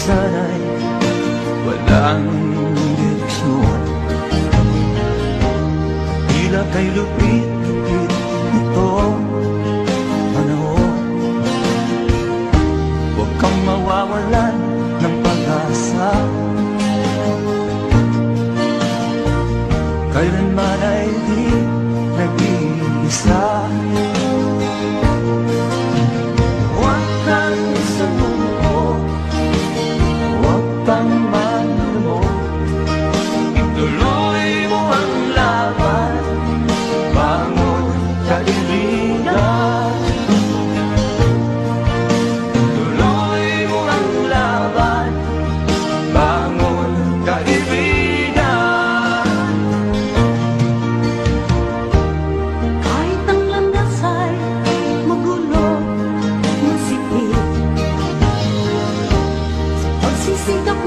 sana'y walang direksyon. Tila kay lupit-lupit ito panahon. Huwag kang mawawalan ng pag-asa. Kailanman ay di nag-iisa kaibigan Tuloy mo ang laban Bangon kaibigan Kahit ang landas ay magulo Masipit Sa pagsisikap